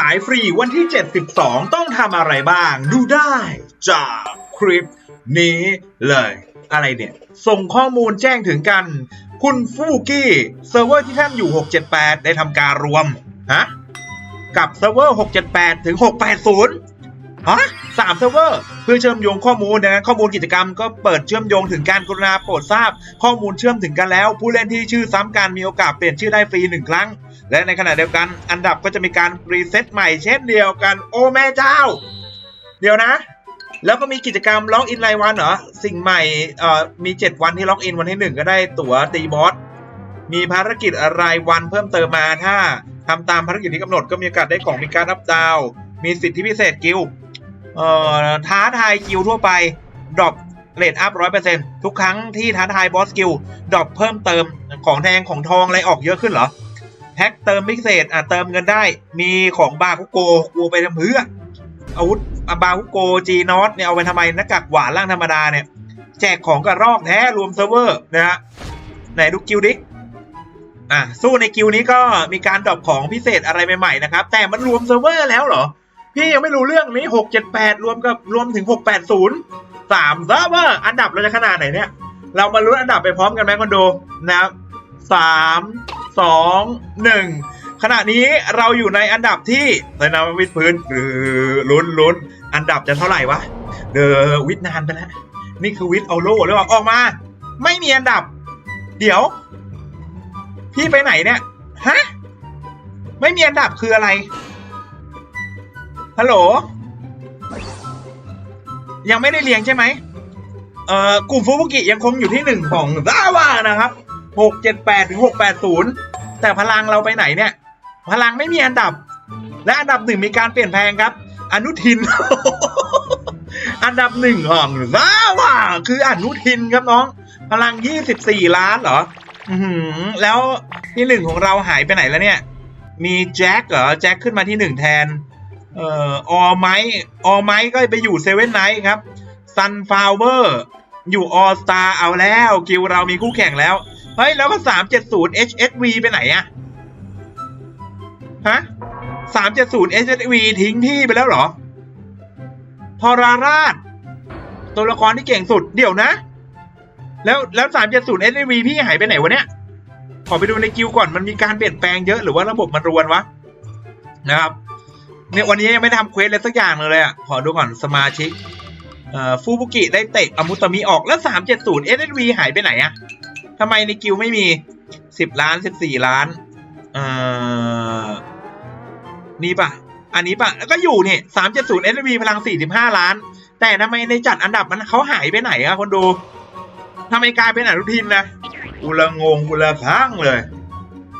สายฟรีวันที่ 72 ต้องทำอะไรบ้าง ดูได้จากคลิปนี้เลย อะไรเนี่ย ส่งข้อมูลแจ้งถึงกัน คุณฟูกี้เซิร์ฟเวอร์ที่ท่านอยู่ 678 ได้ทำการรวม ฮะ กับเซิร์ฟเวอร์ 678 ถึง 680 ฮะสามเซิร์ฟเวอร์ เพื่อเชื่อมโยงข้อมูลนะข้อมูลกิจกรรมก็เปิดเชื่อมโยงถึงการกรุณาโปรดทราบ ข้อมูลเชื่อมถึงกันแล้ว ผู้เล่นที่ชื่อซ้ำกันมีโอกาสเปลี่ยนชื่อได้ฟรีหนึ่งครั้ง และในขณะเดียวกันอันดับก็จะมีการรีเซ็ตใหม่เช่นเดียวกัน โอ้แม่เจ้า เดี๋ยวนะ แล้วก็มีกิจกรรมล็อกอินรายวันเหรอ สิ่งใหม่เอ่อมี 7 วันที่ล็อกอินวันที่ 1 ก็ได้ตั๋วตีบอสมีภารกิจรายวันเพิ่มเติมมาถ้าทำตามภารกิจที่กำหนดก็มีโอกาสได้ของมีการอัพดาว มีสิทธิพิเศษกิลเอ่อท้าทายกิลทั่วไปดรอปเรทอัพร้อยเปอร์เซ็นต์ทุกครั้งที่ท้าทายบอสกิลด์ดรอปเพิ่มเติมของแทงของทองอะไรออกเยอะขึ้นเหรอ แพ็คเติมพิเศษอะเติมเงินได้ มีของบาคุโกกูไปทำเพื่ออาวุธอะบาคุโกจีนอตเนี่ยเอาไปทำไมหน้ากากหวานร่างธรรมดาเนี่ย แจกของกระรอกแท้รวมเซิร์ฟเวอร์นะฮะไหนดูกิลดิอะสู้ในกิลนี้ก็มีการดรอปของพิเศษอะไรใหม่ๆนะครับ แต่มันรวมเซิร์ฟเวอร์แล้วเหรอ พี่ยังไม่รู้เรื่องนี้หกเจ็ดแปดรวมกับรวมถึงหกแปดศูนย์สามเซิร์ฟเวอร์อันดับเราจะขนาดไหนเนี่ย เรามาลุ้นอันดับไปพร้อมกันไหมคอนโดนะครับสาม สองหนึ่งขณะนี้เราอยู่ในอันดับที่เลยนะวิดพื้นหรือลุ้นลุ้นอันดับจะเท่าไหร่วะเดอวิดนานไปแล้วนี่คือวิดเอาโล่หรือเปล่าออกมา ไม่มีอันดับ เดี๋ยว พี่ไปไหนเนี่ยฮะไม่มีอันดับคืออะไรฮัลโหลยังไม่ได้เรียงใช่ไหมเอ่อกลุ่มฟูบุกิยังคงอยู่ที่หนึ่งของซาวานะครับ หกเจ็ดแปดถึงหกแปดศูนย์แต่พลังเราไปไหนเนี่ย พลังไม่มีอันดับ และอันดับหนึ่งมีการเปลี่ยนแปลงครับ อนุทิน อันดับหนึ่งของซาว่าคืออนุทินครับน้อง พลังยี่สิบสี่ล้านเหรออืแล้วที่หนึ่งของเราหายไปไหนแล้วเนี่ย มีแจ็คเหรอแจ็คขึ้นมาที่หนึ่งแทน เอ่อออไมออไมก็ไปอยู่เซเว่นไนท์ครับซันฟาวเวอร์อยู่ออสตาเอาแล้ว กิวเรามีคู่แข่งแล้ว เฮ้ย แล้วก็สามเจ็ดศูนย์ HSV ไปไหนอะฮะสามเจ็ดศูนย์ HSV ทิ้งที่ไปแล้วเหรอ ทราราช ตัวละครที่เก่งสุด เดี๋ยวนะ แล้วแล้วสามเจ็ดศูนย์ HSV พี่หายไปไหนวะเนี่ย ขอไปดูในกิวก่อน มันมีการเปลี่ยนแปลงเยอะหรือว่าระบบมันรวนวะ นะครับเนี่ยวันนี้ยังไม่ทำเควสเลยสักอย่างเลยอะ ขอดูก่อนสมาชิก เอ่อ ฟูบุกิได้เตะอามุตามิออกแล้วสามเจ็ดศูนย์เอสวีหายไปไหนอะ ทำไมในกิวไม่มีสิบล้านสิบสี่ล้านเอ่อนี่ปะอันนี้ปะแล้วก็อยู่นี่สามเจ็ดศูนย์เอสวีพลังสี่สิบห้าล้าน แต่ทำไมในจัดอันดับมันเขาหายไปไหนอะคนดูทำไมกลายเป็นอนุทินนะอุละงงอุละข้างเลย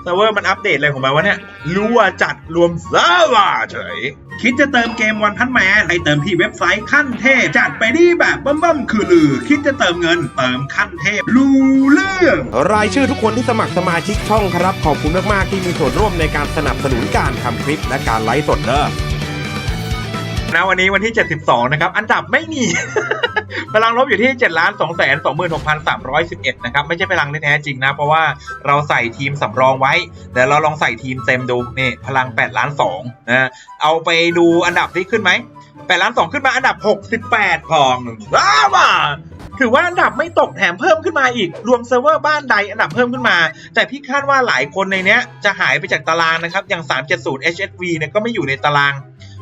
เซิร์ฟเวอร์มันอัปเดตอะไรของมันวะเนี่ย รั่วจัดรวมเซิร์ฟเวอร์เฉย คิดจะเติมเกมวันพันแมนให้เติมที่เว็บไซต์ขั้นเทพ จัดไปดีแบบเบิ่มๆคือลือ คิดจะเติมเงินเติมขั้นเทพรู้เรื่อง รายชื่อทุกคนที่สมัครสมาชิกช่องครับ ขอบคุณมาก ๆ ที่มีส่วนร่วมในการสนับสนุนการทำคลิปและการไลฟ์สดเด้อ นะวันนี้วันที่ 72 นะครับ อันดับไม่มี พลังลบอยู่ที่7ล้าน2แสน26,311 นะครับ ไม่ใช่พลังแท้จริงนะ เพราะว่าเราใส่ทีมสำรองไว้เดี๋ยวเราลองใส่ทีมเต็มดูนี่พลัง8ล้าน2นะเอาไปดูอันดับที่ขึ้นไหม8ล้าน2ขึ้นมาอันดับ 68ของว้าวถือว่าอันดับไม่ตกแถมเพิ่มขึ้นมาอีก รวมเซิร์ฟเวอร์บ้านใดอันดับเพิ่มขึ้นมา แต่พี่คาดว่าหลายคนในเนี้ยจะหายไปจากตารางนะครับ อย่าง 370 HSV เนี่ยก็ไม่อยู่ในตาราง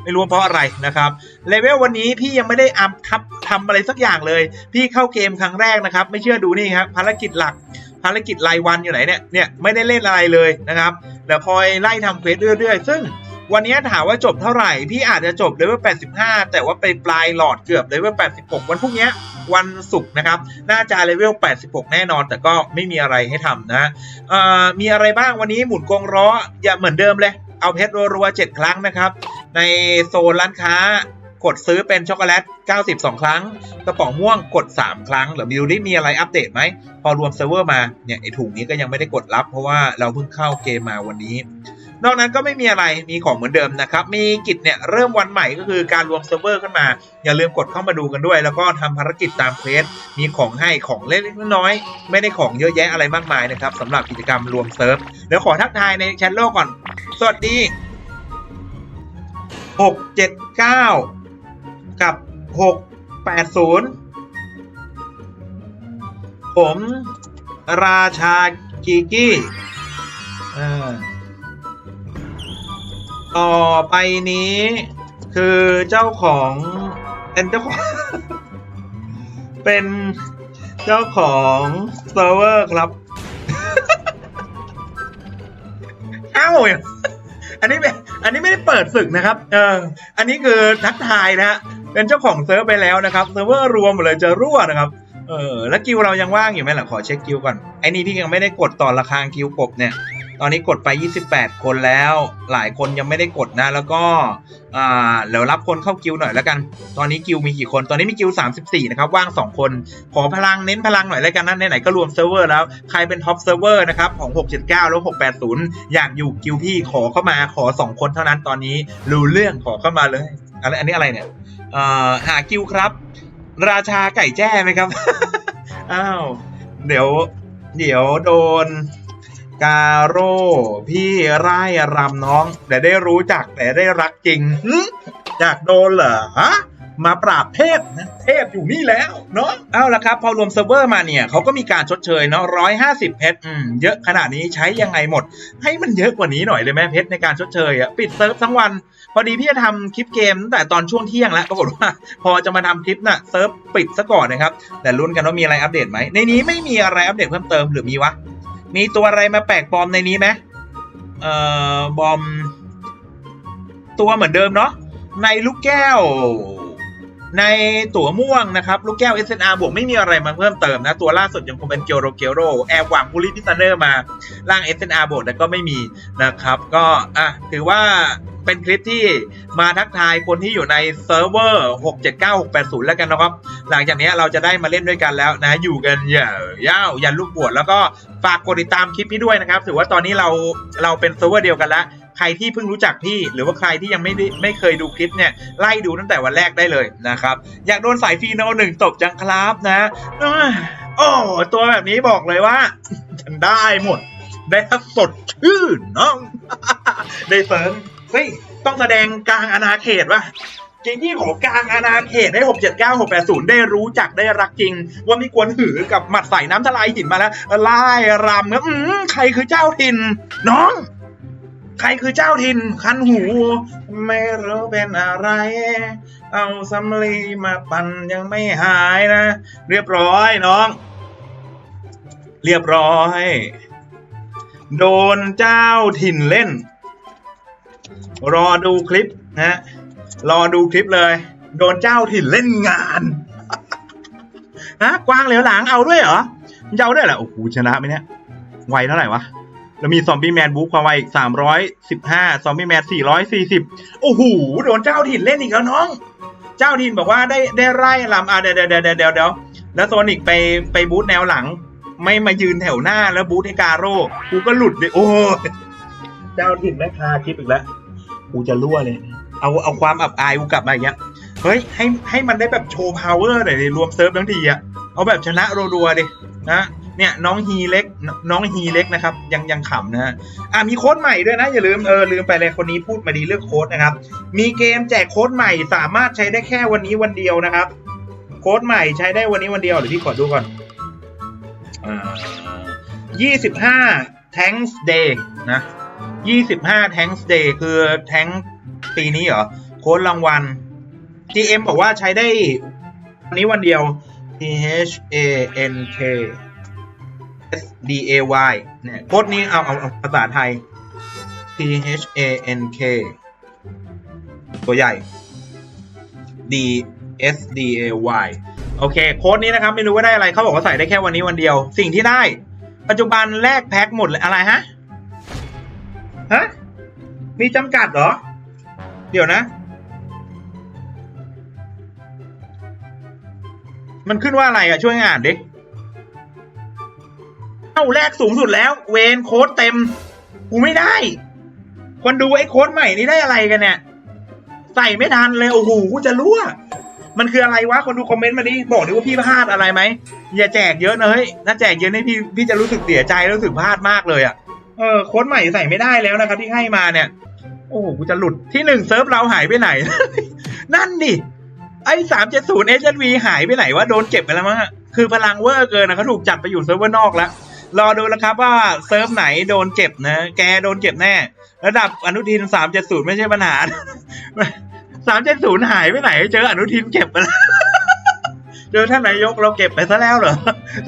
ไม่รู้เพราะอะไรนะครับเลเวลวันนี้พี่ยังไม่ได้อัพทับทำอะไรสักอย่างเลย พี่เข้าเกมครั้งแรกนะครับ ไม่เชื่อดูนี่ครับภารกิจหลักภารกิจรายวันอยู่ไหนเนี่ยเนี่ยไม่ได้เล่นอะไรเลยนะครับเดี๋ยวคอยไล่ทำเควสเรื่อยๆ ซึ่งวันนี้ถามว่าจบเท่าไหร่ พี่อาจจะจบเลเวล85 แต่ว่าไปปลายหลอดเกือบเลเวล86 วันพรุ่งนี้วันศุกร์นะครับ น่าจะเลเวล86 แน่นอน แต่ก็ไม่มีอะไรให้ทำนะมีอะไรบ้างวันนี้หมุนกงล้ออย่าเหมือนเดิมเลย เอาเพชรรัวๆ7ครั้งนะครับ ในโซนร้านค้ากดซื้อเป็นช็อกโกแลต 92 ครั้ง กระป๋องม่วงกด 3 ครั้งหรือมีดูได้มีอะไรอัปเดตไหม พอรวมเซิร์ฟเวอร์มาเนี่ยไอถุงนี้ก็ยังไม่ได้กดรับ เพราะว่าเราเพิ่งเข้าเกมมาวันนี้ นอกนั้นก็ไม่มีอะไรมีของเหมือนเดิมนะครับ มีกิจเนี่ยเริ่มวันใหม่ก็คือการรวมเซิร์ฟเวอร์ขึ้นมา อย่าลืมกดเข้ามาดูกันด้วย แล้วก็ทำภารกิจตามเควสมีของให้ของเล็กๆน้อยๆไม่ได้ของเยอะแยะอะไรมากมายนะครับสำหรับกิจกรรมรวมเซิร์ฟเดี๋ยวขอทักทายในแชทโลกก่อน สวัสดี หกเจ็ดเก้ากับหกแปดศูนย์ผมราชากีกี้ต่อไปนี้คือเจ้าของเป็นเจ้าของ เป็นเจ้าของเซิร์ฟเวอร์ครับเอ้าอันนี้ไม่ อันนี้ไม่ได้เปิดศึกนะครับ เออ อันนี้คือทักทายนะฮะ เป็นเจ้าของเซิร์ฟไปแล้วนะครับ เซิร์ฟเวอร์รวมหมดเลยจะรั่วนะครับ เออ แล้วกิวเรายังว่างอยู่ไหมล่ะ ขอเช็คกิวก่อน ไอ้นี่ที่ยังไม่ได้กดต่อราคากิวกบเนี่ย ตอนนี้กดไป 28 คนแล้ว หลายคนยังไม่ได้กดนะ แล้วก็เดี๋ยวรับคนเข้ากิวหน่อยแล้วกัน ตอนนี้กิวมีกี่คน ตอนนี้มีกิว34 นะครับ ว่าง 2 คน ขอพลังเน้นพลังหน่อยแล้วกันนะไหนๆก็รวมเซิร์ฟเวอร์แล้ว ใครเป็นท็อปเซิร์ฟเวอร์นะครับของ 679 แล้ว 680 อยากอยู่กิวพี่ขอเข้ามาขอ 2 คนเท่านั้นตอนนี้รู้เรื่องขอเข้ามาเลยอะไรอันนี้อะไรเนี่ยอ่อหากิวครับ ราชาไก่แจ้ไหมครับอ้าวเดี๋ยวเดี๋ยวโดน กาโร่พี่ไร่รำน้อง แต่ได้รู้จักแต่ได้รักจริงอยากโดนเหรอฮะมาปราบเทพนะเทพอยู่นี่แล้วเนาะเอาละครับ พอรวมเซิร์ฟเวอร์มาเนี่ยเขาก็มีการชดเชยเนาะร้อยห้าสิบเพชรเยอะขนาดนี้ใช้ยังไงหมด ให้มันเยอะกว่านี้หน่อยเลยไหมเพชรในการชดเชยอะปิดเซิร์ฟทั้งวัน พอดีพี่จะทำคลิปเกมตั้งแต่ตอนช่วงเที่ยงแล้วปรากฏว่า พอจะมาทำคลิปน่ะเซิร์ฟปิดซะก่อนนะครับแต่ลุ้นกันว่ามีอะไรอัปเดตไหมในนี้ไม่มีอะไรอัปเดตเพิ่มเติมหรือมีวะ มีตัวอะไรมาแปลกปลอมในนี้ไหมเอ่อบอม ตัวเหมือนเดิมเนาะในลูกแก้ว ในตัวม่วงนะครับ ลูกแก้ว SNR บวกไม่มีอะไรมาเพิ่มเติมนะ ตัวล่าสุดยังคงเป็นเกียวโรเกียวโรแอบหวังบูลลี่พิสเนอร์มา ร่าง SNR บวกแต่ก็ไม่มีนะครับ ก็อะถือว่า เป็นคลิปที่มาทักทายคนที่อยู่ในเซิร์ฟเวอร์679-680 แล้วกันนะครับ หลังจากนี้เราจะได้มาเล่นด้วยกันแล้วนะ อยู่กันอย่าวๆยันลูกบวชแล้วก็ฝากกดติดตามคลิปพี่ด้วยนะครับ ถือว่าตอนนี้เราเราเป็นเซิร์ฟเวอร์เดียวกันแล้วใครที่เพิ่งรู้จักพี่หรือว่าใครที่ยังไม่ไม่เคยดูคลิปเนี่ยไล่ดูตั้งแต่วันแรกได้เลยนะครับ อยากโดนสายฟรีโนหนึ่งตบจังครับนะโอ้ตัวแบบนี้บอกเลยว่าฉันได้หมดได้สดชื่นน้องได้เสริม เฮ้ย ต้องแสดงกลางอาณาเขตวะจริงที่ของกลางอาณาเขตให้ 679 680 ได้รู้จักได้รักจริง ว่าม่ควรหือกับหมัดใส่น้ำทลายหินมาแล้วไล่รำครับอืมใครคือเจ้าถิ่นน้อง ใครคือเจ้าถิ่นคันหู ไม่รู้เป็นอะไร เอาสำลีมาปั่นยังไม่หายนะ เรียบร้อยน้อง เรียบร้อย โดนเจ้าถิ่นเล่น รอดูคลิปนะ รอดูคลิปเลย โดนเจ้าถิ่นเล่นงานฮะกวางเหลียวหลังเอาด้วยเหรอจะเอาด้วยเหรอโอ้โหชนะไหมเนี่ยไวเท่าไหร่วะแล้วมีซอมบี้แมนบุ๊กความไวอีกสามร้อยสิบห้าซอมบี้แมนสี่ร้อยสี่สิบโอ้โหโดนเจ้าถิ่นเล่นอีกแล้วน้อง เจ้าถิ่นบอกว่าได้ได้ไร่ลำอะเดี๋ยวเดี๋ยวเดี๋ยวเดี๋ยวเดี๋ยวแล้วโซนิกไปไปบูธแนวหลัง ไม่มายืนแถวหน้าแล้วบูธให้กาโร่กูก็หลุดเลยโอ้ยเจ้าถิ่นแม่คาคลิปอีกแล้ว กูจะรั่วเลย เอาเอาความอับอายกูกลับมาอย่างเงี้ยเฮ้ยให้ให้มันได้แบบโชว์พาวเวอร์หน่อยดิรวมเซิร์ฟทั้งทีอะเอาแบบชนะรัวๆดินะเนี่ยน้องฮีเล็กน้องฮีเล็กนะครับ ยังยังขำนะฮะอะมีโค้ดใหม่ด้วยนะ อย่าลืมเออลืมไปเลยคนนี้พูดมาดีเรื่องโค้ดนะครับ มีเกมแจกโค้ดใหม่สามารถใช้ได้แค่วันนี้วันเดียวนะครับ โค้ดใหม่ใช้ได้วันนี้วันเดียวเดี๋ยวพี่ขอดูก่อนอ่ายี่สิบห้า Thanks Day นะ 25 Tanks Day คือ แทงปีนี้เหรอ โค้ดรางวัล GM บอกว่าใช้ได้วันนี้วันเดียว T H A N K S D A Y เนี่ยโค้ดนี้เอาเอาเอาภาษาไทย T H A N K ตัวใหญ่ D S D A Y โอเค โค้ดนี้นะครับ ไม่รู้ว่าได้อะไรเขาบอกว่าใส่ได้แค่วันนี้วันเดียว สิ่งที่ได้ ปัจจุบันแลกแพ็คหมดเลยอะไรฮะ ฮะ มีจำกัดเหรอ เดี๋ยวนะ มันขึ้นว่าอะไรอะช่วยอ่านดิเอ้าแรกสูงสุดแล้ว เวนโค้ดเต็ม กูไม่ได้ คนดูไอ้โค้ดใหม่นี่ได้อะไรกันเนี่ย ใส่ไม่ทันเลยโอ้โหกูจะรั่วมันคืออะไรวะ คนดูคอมเมนต์มาดิบอกดิว่าพี่พลาดอะไรไหมอย่าแจกเยอะนะเฮ้ยถ้าแจกเยอะนี่พี่พี่จะรู้สึกเสียใจรู้สึกพลาดมากเลยอะ เออโค้ดใหม่ใส่ไม่ได้แล้วนะครับ ที่ให้มาเนี่ย โอ้โหกูจะหลุดที่หนึ่งเซิร์ฟเราหายไปไหน นั่นดิไอ้สามเจ็ดศูนย์เอชวีหายไปไหนวะโดนเก็บไปแล้วมั้งคือพลังเวอร์เกินนะเขาถูกจัดไปอยู่เซิร์ฟเวอร์นอกแล้วรอดูแล้วครับว่าเซิร์ฟไหนโดนเก็บนะ แกโดนเก็บแน่ ระดับอนุทินสามเจ็ดศูนย์ไม่ใช่ปัญหาสามเจ็ดศูนย์หายไปไหน เจออนุทินเก็บไปแล้วเจอท่านนายกเราเก็บไปซะแล้วเหรอ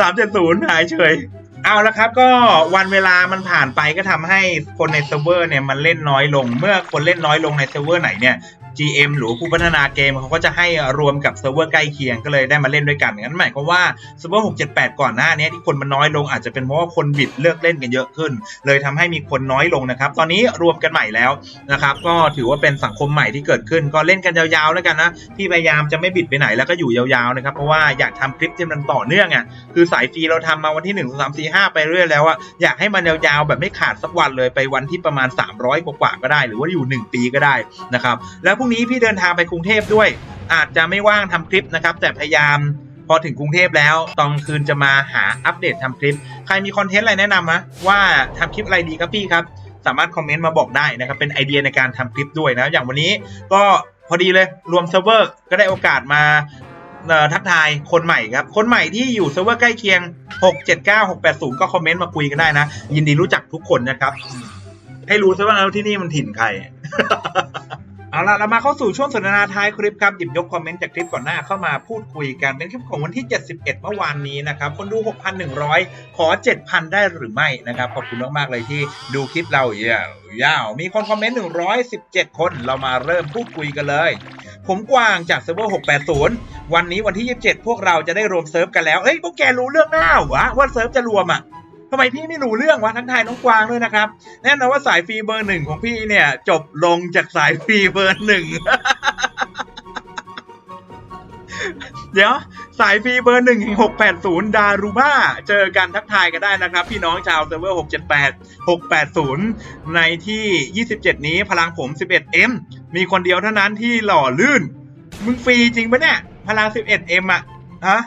สามเจ็ดศูนย์หายเฉย เอาละครับก็วันเวลามันผ่านไปก็ทำให้คนในเซิร์ฟเวอร์เนี่ยมันเล่นน้อยลง เมื่อคนเล่นน้อยลงในเซิร์ฟเวอร์ไหนเนี่ย GM หรือผู้พัฒนาเกมเขาก็จะให้รวมกับเซิร์ฟเวอร์ใกล้เคียงก็เลยได้มาเล่นด้วยกันงั้นหมายความว่าเซิร์ฟเวอร์678 ก่อนหน้านี้ที่คนมันน้อยลงอาจจะเป็นเพราะว่าคนบิดเลือกเล่นกันเยอะขึ้น เลยทำให้มีคนน้อยลงนะครับตอนนี้รวมกันใหม่แล้วนะครับก็ถือว่าเป็นสังคมใหม่ที่เกิดขึ้น ก็เล่นกันยาวๆแล้วกันนะพี่พยายามจะไม่บิดไปไหนแล้วก็อยู่ยาวๆนะครับเพราะว่าอยากทำคลิปที่มันต่อเนื่องอะคือสายฟรีเราทำมาวันที่1 2 3 4 5 ไปเรื่อยแล้วอะอยากให้มันยาวๆแบบไม่ขาดสักวันเลยไปวันที่ประมาณ 300 กว่าก็ได้ หรือว่าอยู่ 1 ปีก็ได้นะครับแล้วพรุ่งนี้พี่เดินทางไปกรุงเทพด้วย อาจจะไม่ว่างทำคลิปนะครับ แต่พยายามพอถึงกรุงเทพแล้วตอนคืนจะมาหาอัปเดตทำคลิป ใครมีคอนเทนต์อะไรแนะนำมะว่าทำคลิปอะไรดีครับพี่ครับ สามารถคอมเมนต์มาบอกได้นะครับ เป็นไอเดียในการทำคลิปด้วยนะ อย่างวันนี้ก็พอดีเลยรวมเซิร์ฟเวอร์ก็ได้โอกาสมาทักทายคนใหม่ครับ คนใหม่ที่อยู่เซิร์ฟเวอร์ใกล้เคียง 679 680 ก็คอมเมนต์มาคุยกันได้นะ ยินดีรู้จักทุกคนนะครับ ให้รู้ซะว่าแล้วที่นี่มันถิ่นใคร เอาละเรามาเข้าสู่ช่วงสนทนาท้ายคลิปครับหยิบยกคอมเมนต์จากคลิปก่อนหน้าเข้ามาพูดคุยกันเป็นคลิปของวันที่ 71 เมื่อวานนี้นะครับคนดู 6,100 ขอ 7,000 ได้หรือไม่นะครับขอบคุณมากๆเลยที่ดูคลิปเรายาวๆมีคนคอมเมนต์ 117 คนเรามาเริ่มพูดคุยกันเลย ผมกวางจากเซิร์ฟเวอร์ 680 วันนี้วันที่ 27 พวกเราจะได้รวมเซิร์ฟกันแล้วเฮ้ยพวกแกรู้เรื่องหน้าวะว่าเซิร์ฟจะรวมอะ ทำไมพี่ไม่รู้เรื่องวะทักทายน้องกวางด้วยนะครับ แน่นอนว่าสายฟรีเบอร์หนึ่งของพี่เนี่ย จบลงจากสายฟรีเบอร์หนึ่งเดี๋ยวสายฟรีเบอร์หนึ่งหกแปดศูนย์ดารูบ้าเจอกันทักทายกันได้นะครับ พี่น้องชาวเซิร์ฟเวอร์หกเจ็ดแปดหกแปดศูนย์ในที่ยี่สิบเจ็ดนี้พลังผมสิบเอ็ดเอ็มมีคนเดียวเท่านั้นที่หล่อลื่น มึงฟรีจริงปะเนี่ย พลังสิบเอ็ดเอ็มอะฮะ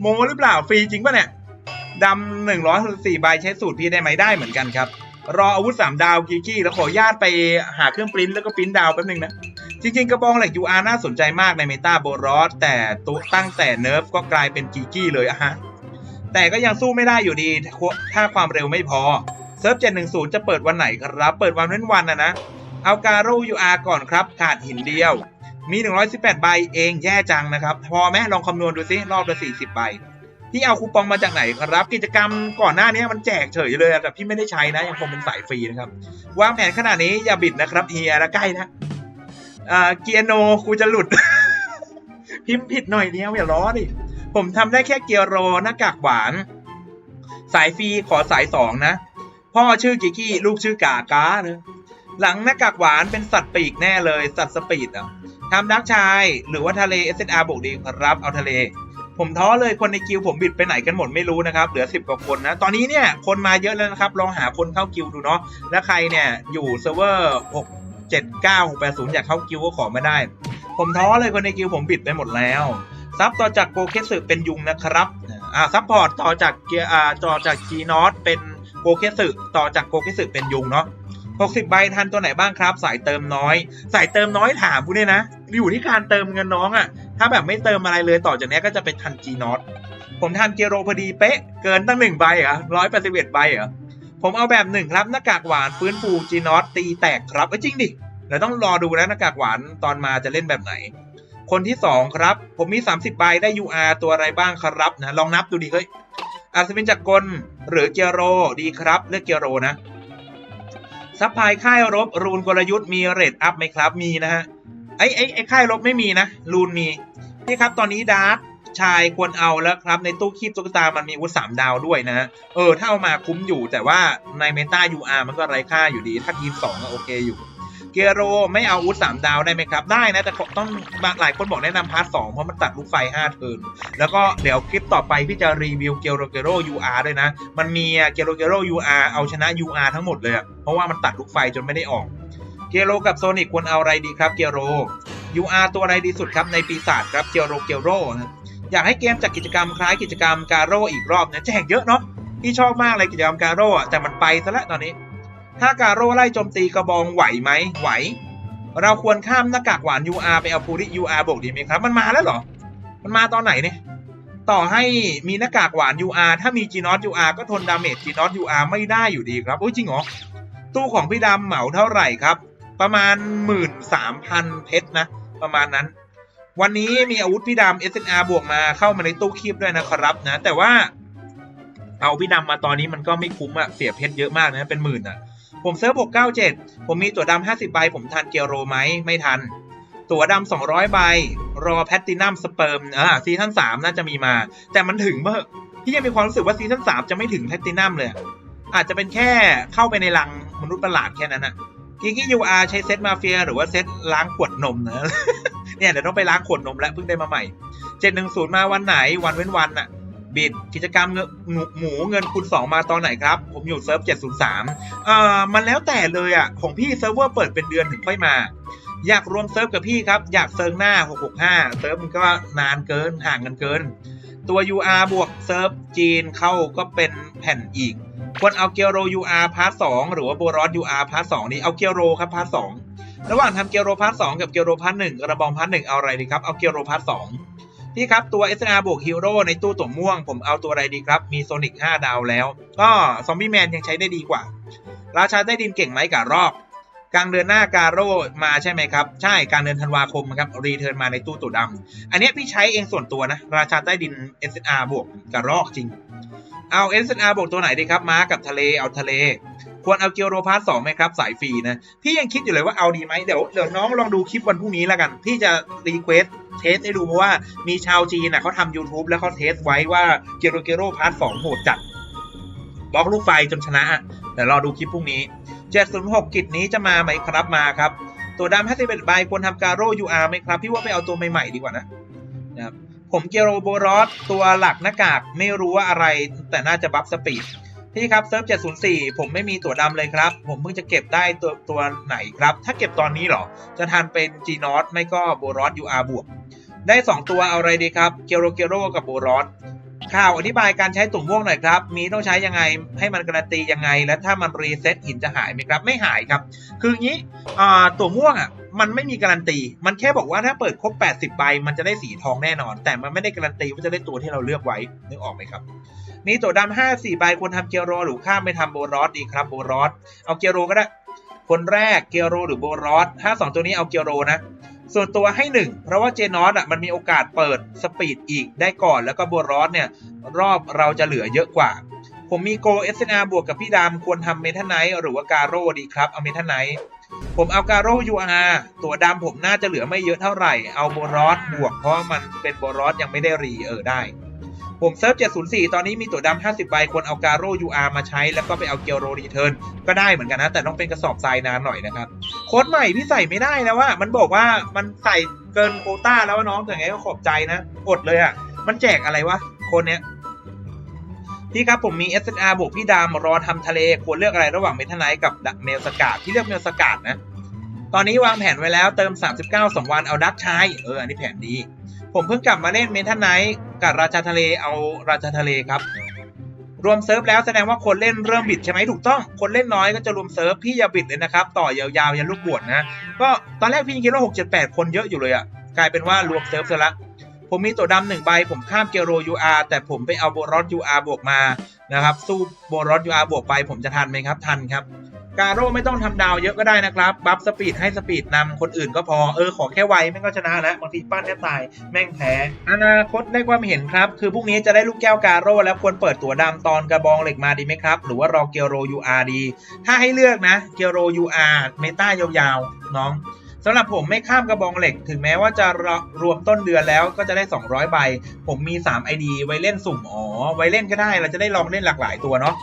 โมหรือเปล่าฟรีจริงปะเนี่ย ดำหนึ่งร้อยสี่ใบใช้สูตรพี่ได้ไหมได้เหมือนกันครับ รออาวุธสามดาวกิกี้แล้วขออนุญาตไปหาเครื่องปริ้นแล้วก็ปริ้นดาวแป๊บนึงนะ จริงๆ กระบองเหล็ก UR น่าสนใจมากในเมตาโบรอสแต่ตัวตั้งแต่เนิร์ฟก็กลายเป็นกิกี้เลยอะฮะ แต่ก็ยังสู้ไม่ได้อยู่ดี ถ้าความเร็วไม่พอเซิร์ฟ710จะเปิดวันไหนครับ เปิดวันเว้นวันนะนะ เอาการโร่ UR ก่อนครับขาดหินเดียว มี 118 ใบเองแย่จังนะครับ พอไหมลองคำนวณดูซิรอบละ40 ใบ พี่เอาคูปองมาจากไหนครับ กิจกรรมก่อนหน้านี้มันแจกเฉยเลยแต่พี่ไม่ได้ใช้นะยังคงเป็นสายฟรีนะครับวางแผนขนาดนี้อย่าบิดนะครับเฮียนะใกล้นะอ่าเกียโนกูจะหลุด พิมพ์ผิดหน่อยเดียวอย่าล้อดิผมทำได้แค่เกียร์โรหน้ากากหวาน สายฟรีขอสายสองนะ พ่อชื่อกิกกี้ลูกชื่อกากาเนะหลังหน้ากากหวานเป็นสัตว์ปีกแน่เลย สัตว์สปีดอะทำดักชาย หรือว่าทะเล SSR บวกดีครับเอาทะเล ผมท้อเลยคนในกิลผมบิดไปไหนกันหมดไม่รู้นะครับเหลือสิบกว่าคนนะ ตอนนี้เนี่ยคนมาเยอะแล้วนะครับ ลองหาคนเข้ากิลดูเนาะแล้วใครเนี่ยอยู่เซิร์ฟเวอร์6 7 9 6 8 0อยากเข้ากิลก็ขอมาได้ ผมท้อเลยคนในกิลผมบิดไปหมดแล้วซับต่อจากโกเคสึเป็นยุงนะครับอ่าซับพอร์ตต่อจากเกียร์อ่าต่อจากจีนอตเป็นโกเคสึต่อจากโกเคสึเป็นยุงเนาะ 60 ใบทันตัวไหนบ้างครับ สายเติมน้อย สายเติมน้อยถามกูเนี่ยนะ อยู่ที่การเติมเงินน้องอะ่ะ ถ้าแบบไม่เติมอะไรเลยต่อจากนี้ก็จะเป็นทันจีนอตผมทันเกโรพอดีเป๊ะ เกินตั้งหนึ่งใบเหรอร้อยแปดสิบเอ็ดใบเหรอผมเอาแบบหนึ่งครับหน้ากากหวานฟื้นฟูจีนอตตีแตกครับเอ้จริงดิเดี๋ยวต้องรอดูนะหน้ากากหวานตอนมาจะเล่นแบบไหน คนที่สองครับ ผมมี 30 ใบได้ UR ตัวอะไรบ้างครับนะลองนับดูดิเฮ้ยอาสมินจักกลหรือเกียโรดีครับเลือกเกียโรนะ ซัพพลายค่ายรบรูนกลยุทธ์มีเรทอัพไหมครับ มีนะฮะ ไอ้ไอ้ไอ้ค่ายรบไม่มีนะ รูนมีพี่ครับ ตอนนี้ดาร์กชายควรเอาแล้วครับ ในตู้คีบตุ๊กตา มันมีอาวุธสามดาวด้วยนะฮะ เออ ถ้าเอามาคุ้มอยู่ แต่ว่าในเมตา UR มันก็ไร้ค่าอยู่ดี ถ้าทีมสองก็โอเคอยู่ กียโรไม่เอาอาวุธสามดาวได้ไหมครับ ได้นะ แต่ต้องหลายคนบอกแนะนำพาร์ทสองเพราะมันตัดลูกไฟห้าเทิร์นแล้วก็เดี๋ยวคลิปต่อไปพี่จะรีวิวเกียโรเกโร UR ด้วยนะ มันมีเกียโรเกโร UR เอาชนะ UR ทั้งหมดเลยเพราะว่ามันตัดลูกไฟจนไม่ได้ออก เกียโรกับโซนิกควรเอาอะไรดีครับเกียโร UR ตัวอะไรดีสุดครับในปีศาจครับเกียโรเกียโรอยากให้เกมจัดกิจกรรมคล้ายกิจกรรมการโรอีกรอบนะแจกเยอะเนาะพี่ชอบมากเลยกิจกรรมการโรอะแต่มันไปซะแล้วตอนนี้ ถ้าการโร่ไล่โจมตีกระบองไหวไหมไหว เราควรข้ามหน้ากากหวาน UR ไปเอาพูริ UR บวกดีไหมครับ มันมาแล้วเหรอ มันมาตอนไหนเนี่ย ต่อให้มีหน้ากากหวาน UR ถ้ามี g n o t UR ก็ทนดาเมจ g n o t UR ไม่ได้อยู่ดีครับ โอ้ยจริงเหรอ ตู้ของพี่ดำเหมาเท่าไหร่ครับ ประมาณ 13,000 เพชรนะ ประมาณนั้น วันนี้มีอาวุธพี่ดำ SNR บวกมาเข้ามาในตู้คีบด้วยนะครับนะ แต่ว่าเอาพี่ดำมาตอนนี้มันก็ไม่คุ้มอะเสียเพชรเยอะมากนะเป็นหมื่นอะ ผมเซิร์ฟ697ผมมีตั๋วดำ50ใบ ผมทันเกียโรไหมไม่ทัน ตั๋วดำ200ใบ รอแพตตินัมสเปิร์มอ่าซีซั่น3น่าจะมีมา แต่มันถึงเมื่อพี่ยังมีความรู้สึกว่าซีซั่น3จะไม่ถึงแพตตินัมเลย อาจจะเป็นแค่เข้าไปในรังมนุษย์ประหลาดแค่นั้นอะกิกี้ยูอาร์ใช้เซตมาเฟีย หรือว่าเซตล้างขวดนมนะเนี่ยเดี๋ยวต้องไปล้างขวดนมแล้วเพิ่งได้มาใหม่710มาวันไหนวันเว้นวันอะ บิดกิจกรรมเงินหมูหมูเงินคูณ2 มาตอนไหนครับ ผมอยู่เซิร์ฟ 703เอ่อมันแล้วแต่เลยอะของพี่เซิร์ฟเวอร์เปิดเป็นเดือนถึงค่อยมา อยากรวมเซิร์ฟกับพี่ครับ อยากเซิร์ฟหน้า 665 เซิร์ฟมันก็นานเกินห่างกันเกิน ตัว UR บวกเซิร์ฟจีนเข้าก็เป็นแผ่นอีก ควรเอาเกียวโร UR พาร์ท2หรือว่าโบรอส UR พาร์ท2นี้เอาเกียวโรครับพาร์ท2ระหว่างทำเกียวโรพาร์ท2กับเกียวโรพาร์ท1กระบองพาร์ท1เอาอะไรดีครับ เอาเกียวโรพาร์ท2 พี่ครับตัว S.R. บวกฮีโร่ในตู้ตัวม่วง ผมเอาตัวอะไรดีครับ มีโซนิก5 ดาวแล้ว ก็ซอมบี้แมนยังใช้ได้ดีกว่า ราชาใต้ดินเก่งไหมกับรอบกลางเดือนหน้าการโร่มาใช่ไหมครับ ใช่กลางเดือนธันวาคมครับรีเทิร์นมาในตู้ตัวดำอันนี้พี่ใช้เองส่วนตัวนะ ราชาใต้ดิน S.R. บวกกับรอกจริง เอา S.R. บวกตัวไหนดีครับม้ากับทะเลเอาทะเล ควรเอาเกียวโรพาร์ทสองไหมครับ สายฟรีนะ พี่ยังคิดอยู่เลยว่าเอาดีไหมเดี๋ยวเดี๋ยวน้องลองดูคลิปวันพรุ่งนี้แล้วกัน พี่จะรีเควสเทสให้ดูเพราะว่ามีชาวจีนน่ะเขาทำ YouTube แล้วเขาเทสไว้ว่าเกียวโรเกียวโรพาร์ทสองโหดจัดบล็อกลูกไฟจนชนะเดี๋ยวรอดูคลิปพรุ่งนี้ 706 กิจนี้จะมาไหมครับมาครับ ตัวดำ51ใบควรทำการโร่ UR ไหมครับ พี่ว่าไปเอาตัวใหม่ๆดีกว่านะนะครับผมเกียโรโบรอสตัวหลักหน้ากากไม่รู้ว่าอะไร แต่น่าจะบัฟสปีด พี่ครับเซิร์ฟ704 ผมไม่มีตัวดำเลยครับ ผมเพิ่งจะเก็บได้ตัวตัวไหนครับ ถ้าเก็บตอนนี้เหรอ จะทันเป็น G n o t ไม่ก็โบรอส UR บวก ได้ 2 ตัวเอาอะไรดีครับ เกียโรเกียโรกับโบรอส ข่าวอธิบายการใช้ตุ่มม่วงหน่อยครับ มีต้องใช้ยังไงให้มันการันตียังไง และถ้ามันรีเซ็ตหินจะหายไหมครับ ไม่หายครับ คืออย่างนี้ตัวม่วงอะมันไม่มีการันตี มันแค่บอกว่าถ้าเปิดครบ 80 ใบ มันจะได้สีทองแน่นอน แต่มันไม่ได้การันตีว่าจะได้ตัวที่เราเลือกไว้ นึกออกไหมครับ มีตัวดำ5 4ใบควรทำเกียร์โรหรือข้ามไปทำโบรอสดีครับโบรอส เอาเกียร์โรก็ได้ คนแรกเกียร์โรหรือโบรอส ถ้า2ตัวนี้เอาเกียร์โรนะ ส่วนตัวให้ 1 เพราะว่าเจนอสอะมันมีโอกาสเปิดสปีดอีกได้ก่อนแล้วก็บัวรอนเนี่ยรอบเราจะเหลือเยอะกว่า ผมมีโกเอสนาบวกกับพี่ดามควรทำเมทัลไนท์หรือว่าการโร่ดีครับเอาเมทัลไนท์ผมเอาการโร่ UR ตัวดำผมน่าจะเหลือไม่เยอะเท่าไหร่ เอาโบรอสบวกเพราะมันเป็นโบรอสยังไม่ได้รีเออได้ ผมเซิร์ฟ 704 ตอนนี้มีตัวดำ 50 ใบ ควรเอาการโร่ UR มาใช้ แล้วก็ไปเอาเกียวโรรีเทิร์นก็ได้เหมือนกันนะ แต่ต้องเป็นกระสอบทรายนานหน่อยนะครับ โค้ดใหม่พี่ใส่ไม่ได้แล้วว่า มันบอกว่ามันใส่เกินโควต้าแล้วว่าน้องแต่ไงก็ขอบใจนะอดเลยอะ มันแจกอะไรวะ คนเนี้ยพี่ครับผมมี S R บวกพี่ดามรอทำทะเลควรเลือกอะไรระหว่างเมทไนท์กับเมลสกาดพี่เลือกเมลสกาดนะ ตอนนี้วางแผนไว้แล้วเติม 39 2วันเอาดักชายเอออันนี้แผนดี ผมเพิ่งกลับมาเล่นเมทัลไนท์ กับราชาทะเลเอาราชาทะเลครับ รวมเซิร์ฟแล้วแสดงว่าคนเล่นเริ่มบิดใช่ไหมถูกต้องคนเล่นน้อยก็จะรวมเซิร์ฟพี่อย่าบิดเลยนะครับ ต่อยาวๆยันลูกบวชนะก็ตอนแรกพี่ยังคิดว่า6 7 8คนเยอะอยู่เลยอะ่ะกลายเป็นว่ารวมเซิร์ฟซะละผมมีตัวดำหนึ่งใบ ผมข้ามเกโร UR แต่ผมไปเอาโบรอส UR บวกมานะครับ สู้โบรอส UR บวกไป ผมจะทันไหมครับ ทันครับ กาโร่ไม่ต้องทำดาวเยอะก็ได้นะครับ บัฟสปีดให้สปีดนำคนอื่นก็พอ เออ ขอแค่ไวแม่งก็ชนะแล้วบางทีปั้นแทบตาย แม่งแพ้ อนาคตได้ความเห็นครับ คือพรุ่งนี้จะได้ลูกแก้วกาโร่แล้วควรเปิดตัวดำตอนกระบองเหล็กมาดีไหมครับ หรือว่ารอเกียวโร UR ดี ถ้าให้เลือกนะ เกียวโร UR เมตายาวๆ น้องสำหรับผมไม่ข้ามกระบองเหล็ก ถึงแม้ว่าจะรวมต้นเดือนแล้วก็จะได้ 200 ใบ ผมมี 3 ID ไว้เล่นสุ่มอ๋อไว้เล่นก็ได้เราจะได้ลองเล่นหลากหลายตัวเนาะ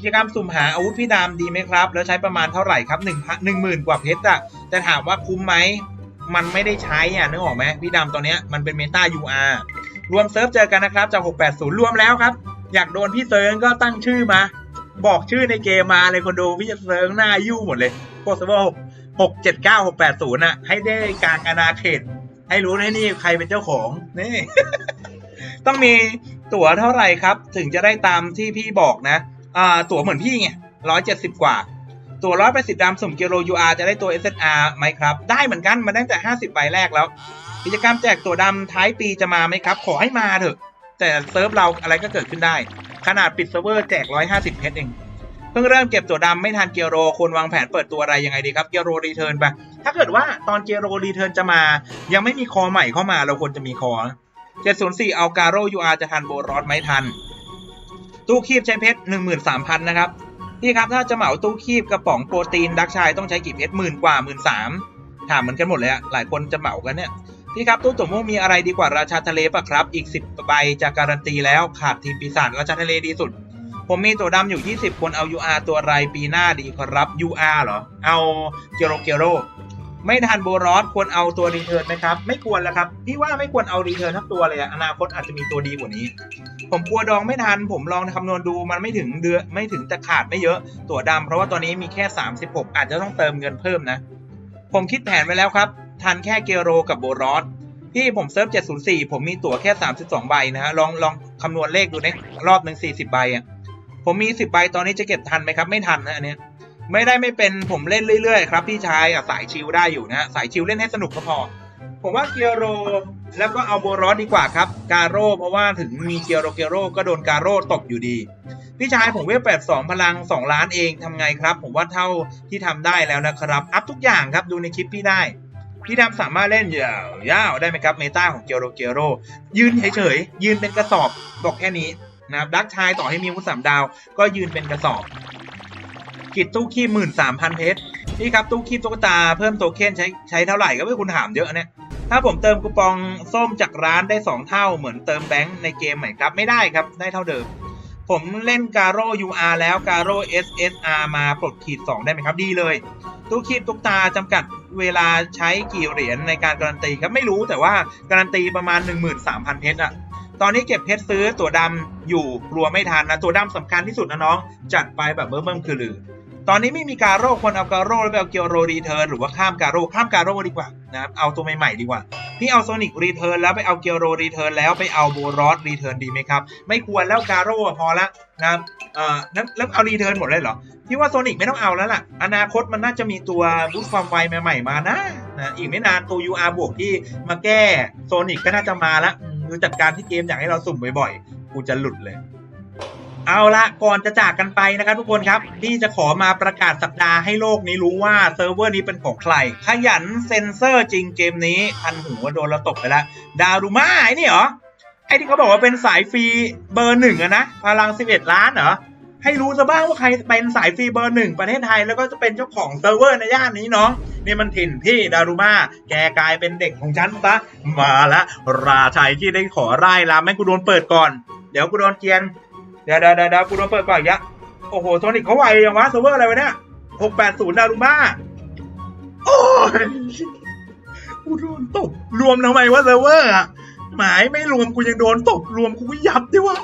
กิจกรรมสุ่มหาอาวุธพี่ดามดีไหมครับ แล้วใช้ประมาณเท่าไหร่ครับ1นึ่งหนึ่งหมื่นกว่าเพชรอะแต่ถามว่าคุ้มไหมมันไม่ได้ใช้อะนึกออกไหมพี่ดำตัวเนี้ยมันเป็นเมตา UR รวมเซิร์ฟเจอกันนะครับจาก680 รวมแล้วครับ อยากโดนพี่เซิร์งก็ตั้งชื่อมา บอกชื่อในเกมมาเลยคนดูพี่จะเซิร์งหน้ายู่หมดเลยพวกเวอร์หกเจ็ดเก้าหกแปดศูนย์อะให้ได้กลางอาณาเขต ให้รู้ในะนี่ใครเป็นเจ้าของนี่ต้องมีตั๋วเท่าไหร่ครับ ถึงจะได้ตามที่พี่บอกนะ อ่าตั๋วเหมือนพี่ไงร้อยเจ็ดสิบกว่า ตัวร้อยแปดสิบดำสุ่มเกียโร UR จะได้ตัว SSR ไหมครับ ได้เหมือนกันมาตั้งแต่ห้าสิบใบแรกแล้ว กิจกรรมแจกตัวดำท้ายปีจะมาไหมครับ ขอให้มาเถอะ แต่เซิร์ฟเราอะไรก็เกิดขึ้นได้ ขนาดปิดเซิร์ฟเวอร์แจก150เพชรเองเพิ่งเริ่มเก็บตัวดำไม่ทันเกียโรควรวางแผนเปิดตัวอะไรยังไงดีครับเกียโรรีเทิร์นไปถ้าเกิดว่าตอนเกียโรรีเทิร์นจะมา ยังไม่มีคอใหม่เข้ามาเราควรจะมีคอ704เอาการโร UR จะทันโบรอสไหมทัน ตู้คีบใช้เพชร13,000 นะครับพี่ครับถ้าจะเหมาตู้คีบกระป๋องโปรตีนดักชายต้องใช้กี่เพชรหมื่นกว่าหมื่นสามถามเหมือนกันหมดเลยอะหลายคนจะเหมากันเนี่ยพี่ครับตู้ตัวม่วงมีอะไรดีกว่าราชาทะเลปะครับ อีก 10ใบจะการันตีแล้วขาดทีมปีศาจราชาทะเลดีสุด ผมมีตัวดำอยู่ 20 คนเอา UR ตัวไรปีหน้าดีครับ UR เหรอ เอาเกโรเกโรไม่ทันโบรอสควรเอาตัวรีเทิร์นไหมครับ ไม่ควรแล้วครับพี่ว่าไม่ควรเอารีเทิร์นทั้งตัวเลยอะอนาคตอาจจะมีตัวดีกว่านี้ ผมกลัวดองไม่ทัน ผมลองคำนวณดูมันไม่ถึงเดือนไม่ถึงจะขาดไม่เยอะ ตั๋วดำเพราะว่าตอนนี้มีแค่ 36 อาจจะต้องเติมเงินเพิ่มนะ ผมคิดแผนไว้แล้วครับ ทันแค่เกโรกับโบรอสพี่ผมเซิร์ฟ 704 ผมมีตั๋วแค่ 32 ใบนะฮะลองลองคำนวณเลขดูนะรอบหนึ่ง40 ใบอะผมมี 10 ใบตอนนี้จะเก็บทันไหมครับ ไม่ทันนะอันเนี้ยไม่ได้ไม่เป็นผมเล่นเรื่อยๆครับพี่ชายสายชิลได้อยู่นะฮะสายชิลเล่นให้สนุกก็พอ ผมว่าเกียโร แล้วก็เอาโบรอสดีกว่าครับ การโร่เพราะว่าถึงมีเกียโรเกียโรก็โดนการโร่ตบอยู่ดี พี่ชายผมเวฟ82พลัง2ล้านเองทำไงครับ ผมว่าเท่าที่ทำได้แล้วนะครับ อัพทุกอย่างครับดูในคลิปพี่ได้ พี่ดำสามารถเล่นยาวยาวได้ไหมครับเมตาของเกียโรเกียโร ยืนเฉยๆ ยืนเป็นกระสอบบอกแค่นี้นะครับดักชายต่อให้มีอาวุสามดาว ก็ยืนเป็นกระสอบกิจตู้คีบหมื่นสามพันเพชรพี่ครับตู้คีบตุ๊กตาเพิ่มโทเค็นใช้ใช้เท่าไหร่ก็ไม่คุณถามเยอะเนี่ย ถ้าผมเติมคูปองส้มจากร้านได้ 2 เท่าเหมือนเติมแบงค์ในเกมไหมครับ ไม่ได้ครับ ได้เท่าเดิม ผมเล่นการโร่ UR แล้วการโร่ SSR มาปลดขีด 2 ได้ไหมครับ ดีเลยตู้คีบตุ๊กตาจำกัดเวลาใช้กี่เหรียญในการการันตีครับไม่รู้แต่ว่าการันตีประมาณ 13,000 เพชรอะตอนนี้เก็บเพชรซื้อตัวดำอยู่กลัวไม่ทันนะ ตัวดำสำคัญที่สุดนะน้อง จัดไปแบบเบิ่มๆคือลือ ตอนนี้ไม่มีการโร่ควรเอาการโร่แล้วไปเอาเกียวโรรีเทิร์นหรือว่าข้ามการโร่ข้ามการโร่ดีกว่านะครับเอาตัวใหม่ๆดีกว่าพี่เอาโซนิกรีเทิร์นแล้วไปเอาเกียวโรรีเทิร์นแล้วไปเอาโบรอสรีเทิร์นดีไหมครับ ไม่ควรแล้วการโร่พอละนะเอ่อแล้วแล้วเอารีเทิร์นหมดเลยเหรอพี่ว่าโซนิกไม่ต้องเอาแล้วล่ะ อนาคตมันน่าจะมีตัวบูสความไวใหม่ๆมานะนะอีกไม่นานตัว UR บวกที่มาแก้โซนิกก็น่าจะมาละอืมดูจัดการที่เกมอยากให้เราสุ่มบ่อยๆกูจะหลุดเลย เอาละก่อนจะจากกันไปนะครับทุกคนครับพี่จะขอมาประกาศสัปดาห์ให้โลกนี้รู้ว่าเซิร์ฟเวอร์นี้เป็นของใคร ขยันเซ็นเซอร์จริงเกมนี้ทันหูว่าโดนเราตกไปแล้วดาวดูมาไอ้นี่เหรอไอ้ที่เขาบอกว่าเป็นสายฟรีเบอร์หนึ่งอะนะพลัง 11 ล้านเหรอให้รู้ซะบ้างว่าใครเป็นสายฟรีเบอร์หนึ่งประเทศไทยแล้วก็จะเป็นเจ้าของเซิร์ฟเวอร์ในย่านนี้น้องนี่มันถิ่นพี่ดารุมาแกกลายเป็นเด็กของฉันซะมาละราชัยที่ได้ขอไล่ลาแม่งกูโดนเปิดก่อน เดี๋ยวกูโดนเกียน เดี๋ยวเดี๋ยวเดี๋ยวกูโดนเปิดก่อนอีกยะโอ้โหโซนิกเขาไวอย่างวะเซิร์ฟเวอร์อะไรวะเนี่ยหกแปดศูนย์ดารุมาโอ้ยกูโดนตบรวมทำไมวะเซิร์ฟเวอร์อะหมายไม่รวมกูยังโดนตบรวมกูก็ยับดิวะ